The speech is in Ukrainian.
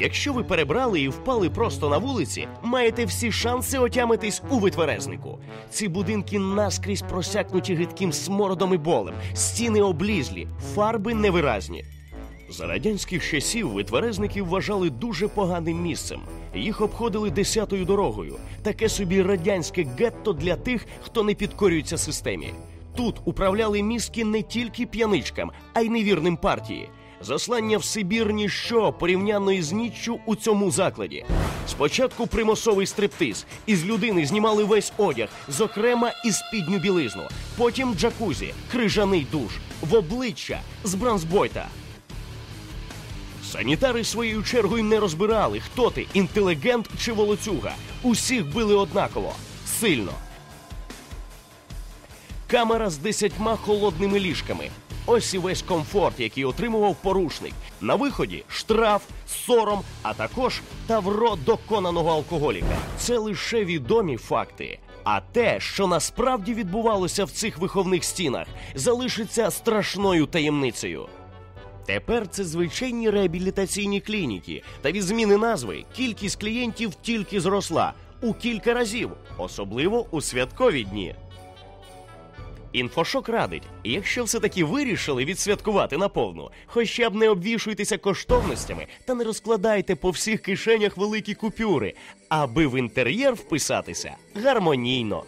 Якщо ви перебрали і впали просто на вулиці, маєте всі шанси отямитись у витверезнику. Ці будинки наскрізь просякнуті гидким смородом і болем, стіни облізлі, фарби невиразні. За радянських часів витверезники вважали дуже поганим місцем. Їх обходили десятою дорогою. Таке собі радянське гетто для тих, хто не підкорюється системі. Тут управляли мізки не тільки п'яничкам, а й невірним партії. Заслання в Сибір ніщо порівняно із ніччю у цьому закладі. Спочатку примусовий стриптиз. Із людини знімали весь одяг, зокрема і спідню білизну. Потім джакузі, крижаний душ, в обличчя з бронзбойта. Санітари своєю чергою не розбирали, хто ти інтелігент чи волоцюга. Усіх били однаково сильно. Камера з десятьма холодними ліжками. Ось і весь комфорт, який отримував порушник. На виході штраф, сором, а також тавро доконаного алкоголіка. Це лише відомі факти. А те, що насправді відбувалося в цих виховних стінах, залишиться страшною таємницею. Тепер це звичайні реабілітаційні клініки. Та від зміни назви кількість клієнтів тільки зросла у кілька разів, особливо у святкові дні. Інфошок радить, якщо все-таки вирішили відсвяткувати наповну, хоча б не обвішуйтеся коштовностями та не розкладайте по всіх кишенях великі купюри, аби в інтер'єр вписатися гармонійно.